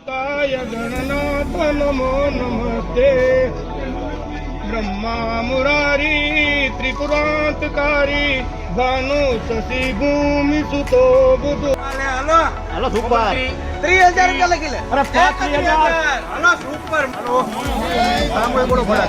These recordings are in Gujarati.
તાય ગણનાથ નમો નમસ્તે બ્રહ્મા મુરારી ત્રિપુરાંતકારી ભાનુ શશી ભૂમિ સુતો બુધુ હાલો સુપર ત્રીસ હજાર લખી લે અરે પાંચ હજાર હાલો સુપર સાંભળ બોલો ભરા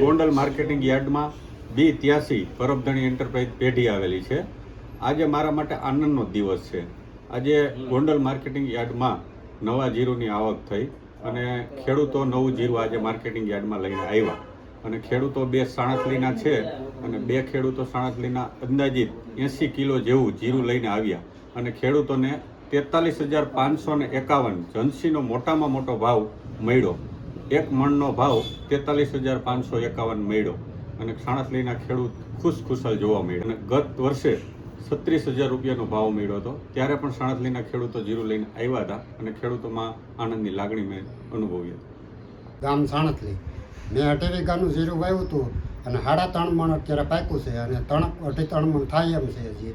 ગોંડલ માર્કેટિંગ યાર્ડમાં બી ત્યાસી પરબધણી એન્ટરપ્રાઇઝ પેઢી આવેલી છે. આજે મારા માટે આનંદનો દિવસ છે. આજે ગોંડલ માર્કેટિંગ યાર્ડમાં નવા જીરુની આવક થઈ અને ખેડૂતો નવું જીરું આજે માર્કેટિંગ યાર્ડમાં લઈને આવ્યા. અને ખેડૂતો બે સાણસલીના છે અને બે ખેડૂતો સાણસલીના અંદાજિત એંસી કિલો જેવું જીરું લઈને આવ્યા. અને ખેડૂતોને તેતાલીસ હજાર પાંચસો ને એકાવન જન્સીનો મોટામાં મોટો ભાવ મળ્યો. એક મણનો ભાવ તેતાલીસ હજાર પાંચસો એકાવન મળ્યો અને સાણસલીના ખેડૂત ખુશ ખુશાલ જોવા મળ્યા. અને ગત વર્ષે છત્રીસ હજાર રૂપિયાનો ભાવ મળ્યો હતો. ત્યારે પણ સાણસલીના ખેડૂતો જીરું લઈને આવ્યા હતા અને ખેડૂતોમાં આનંદની લાગણી મેં અનુભવી હતી. ગામ સાણસલી મેં અઢી વીઘાનું જીરું વાવ્યું હતું અને સાડા ત્રણ મણ અત્યારે પાક્યું છે અને ત્રણ અઢી ત્રણ મણ થાય એમ છે હજી.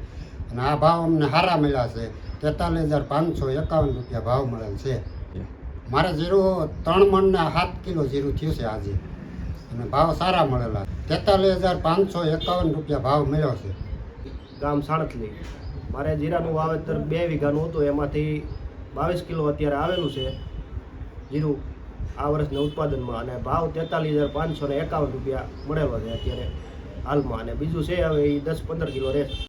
અને આ ભાવ અમને સારા મળ્યા છે. તેતાલીસ હજાર પાંચસો એકાવન રૂપિયા ભાવ મળેલ છે. મારે જીરું ત્રણ મણ ને સાત કિલો જીરું થયું છે આજે. અને ભાવ સારા મળેલા. તેતાલીસ હજાર પાંચસો એકાવન રૂપિયા ભાવ મળ્યો છે. ગામ સાણથલી મારે જીરાનું વાવેતર બે વીઘાનું હતું, એમાંથી બાવીસ કિલો અત્યારે આવેલું છે. જીરું આ વર્ષના ઉત્પાદનમાં અને ભાવ તેતાલીસ હજાર પાંચસો ને એકાવન રૂપિયા મળેલો છે અત્યારે હાલમાં. અને બીજું છે, હવે એ દસ પંદર કિલો રહેશે